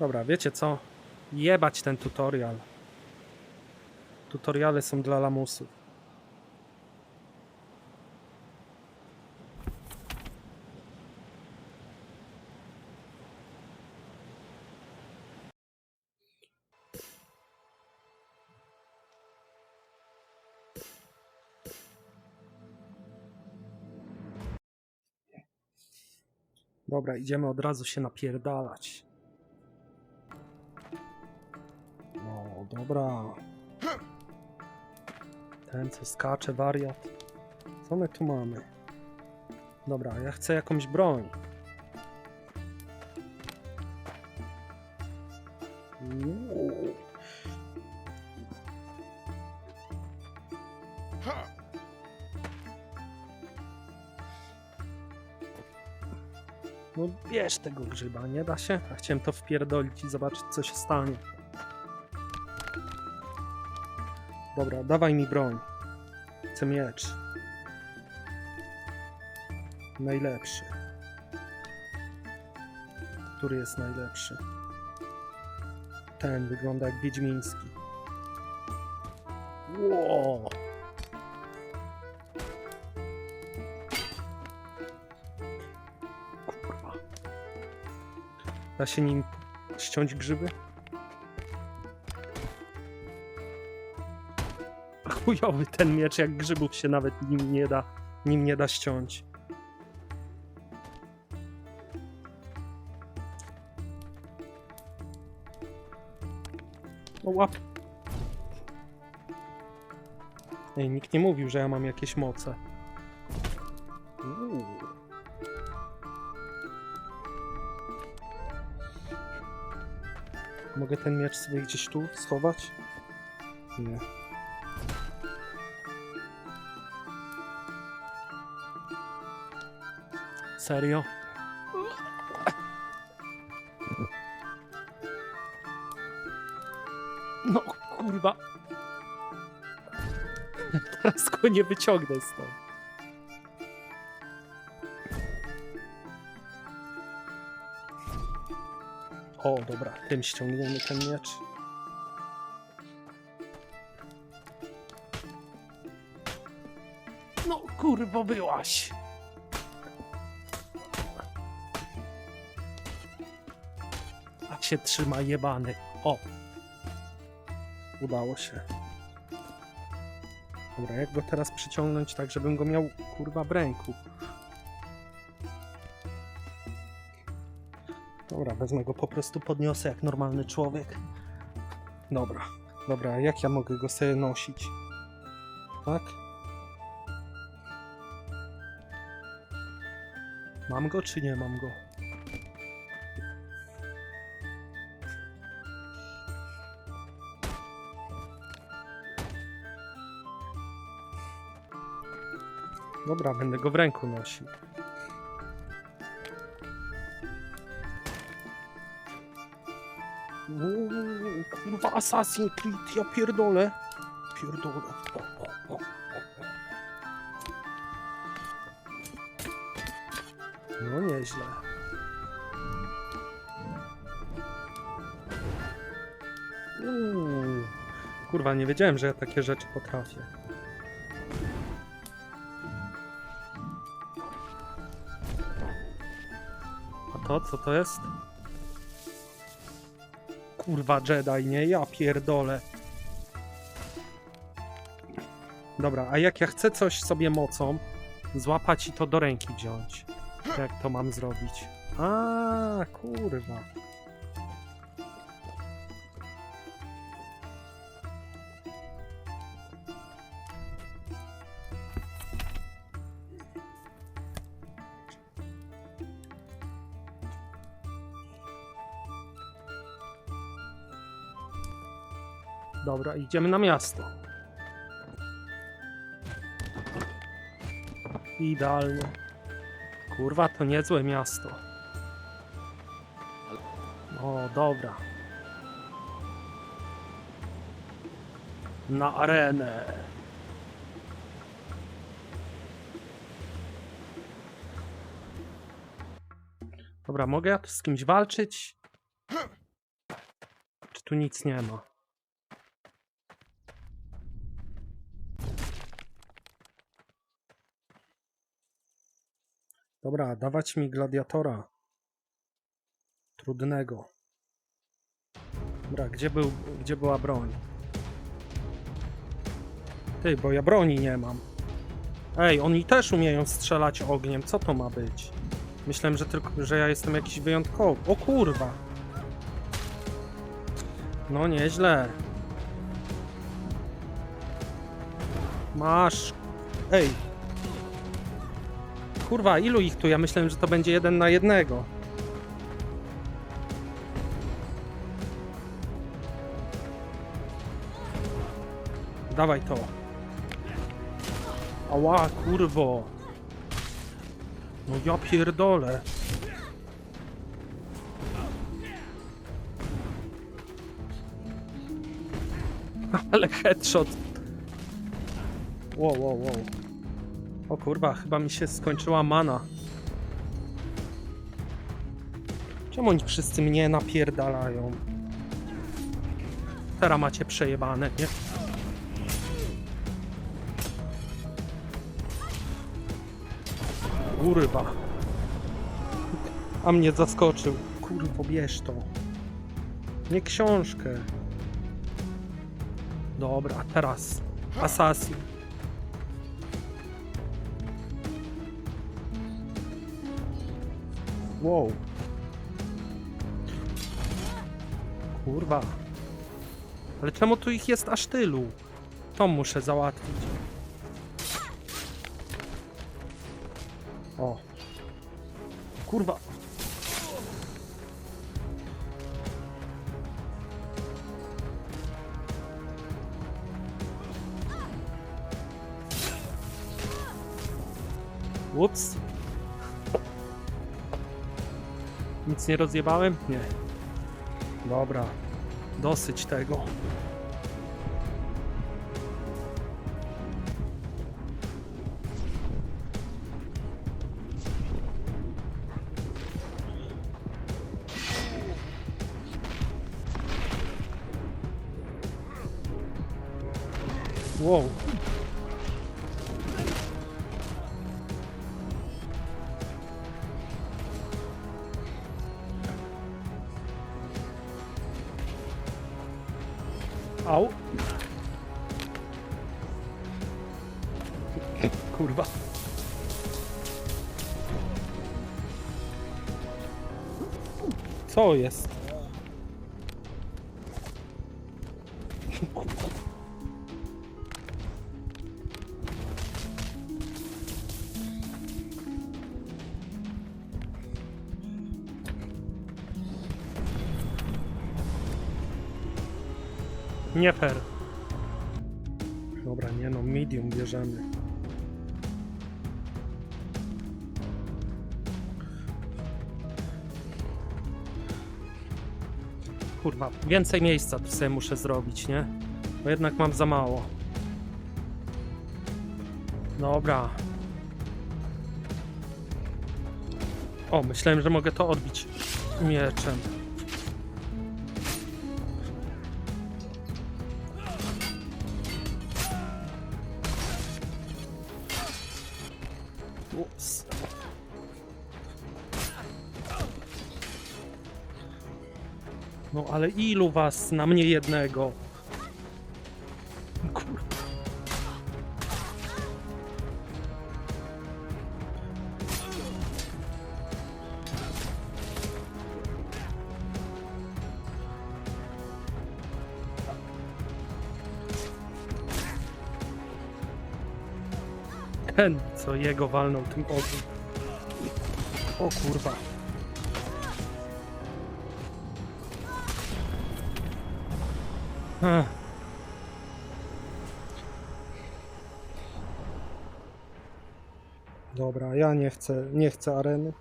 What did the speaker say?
Dobra, wiecie co? Jebać ten tutorial. Tutoriale są dla lamusów. Dobra, idziemy od razu się napierdalać. Dobra. Ten co skacze, wariat. Co my tu mamy? Dobra, ja chcę jakąś broń. No bierz tego grzyba, nie da się? A chciałem to wpierdolić i zobaczyć co się stanie. Dobra, dawaj mi broń. Chcę miecz. Najlepszy. Który jest najlepszy? Ten wygląda jak wiedźmiński. Wow. Kurwa. Da się nim ściąć grzyby? Chujowy ten miecz, jak grzybów się nawet nim nie da, nim nie da ściąć. O łap. Ej, nikt nie mówił, że ja mam jakieś moce. Mogę ten miecz sobie gdzieś tu schować? Nie. Serio? No kurwa. Teraz go nie wyciągnę stąd. O, dobra, tym ściągniemy ten miecz. No kurwo byłaś. Się trzyma jebany. O. Udało się. Dobra, jak go teraz przyciągnąć tak, żebym go miał kurwa w ręku? Dobra, wezmę go po prostu podniosę jak normalny człowiek. Dobra, dobra, jak ja mogę go sobie nosić? Tak? Mam go czy nie mam go? Dobra, będę go w ręku nosił. Uuu, kurwa, Assassin's Creed, ja pierdolę. Pierdolę. No nieźle. Uuu. Kurwa, nie wiedziałem, że ja takie rzeczy potrafię. To, co to jest? Kurwa, Jedi, nie? Ja pierdolę. Dobra, a jak ja chcę coś sobie mocą złapać i to do ręki wziąć, jak to mam zrobić? A, kurwa. Dobra, idziemy na miasto. Idealnie. Kurwa, to niezłe miasto. O, dobra. Na arenę. Dobra, mogę ja z kimś walczyć? tu nic nie ma. Dobra, dawać mi gladiatora. Trudnego. Dobra, gdzie, był, gdzie była broń? Ty, bo ja broni nie mam. Ej, oni też umieją strzelać ogniem. Co to ma być? Myślałem, że tylko, że ja jestem jakiś wyjątkowy. O kurwa. No nieźle. Masz. Ej. Kurwa, ilu ich tu? Ja myślałem, że to będzie jeden na jednego. Dawaj to. Ała, kurwo. No ja pierdolę. Ale headshot. Wow, wow, wow. O kurwa, chyba mi się skończyła mana. Czemu oni wszyscy mnie napierdalają? Teraz macie przejebane, nie? Kurwa. A mnie zaskoczył. Kurwo, bierz to. Nie książkę. Dobra, teraz. Assassin. Wow. Kurwa. Ale czemu tu ich jest aż tylu? To muszę załatwić. O. Kurwa. Ups. Nic nie rozjebałem? Nie. Dobra. Dosyć tego. Wow. Kurwa. Co jest? Nie fair. Dobra, nie no, medium bierzemy. Kurwa, więcej miejsca tu sobie muszę zrobić, nie? Bo jednak mam za mało. Dobra. O, myślałem, że mogę to odbić mieczem. Ups. No ale ilu was na mnie jednego? Kurwa. Ten, co jego walnął tym ogniem. O kurwa. Dobra, ja nie chcę, nie chcę areny.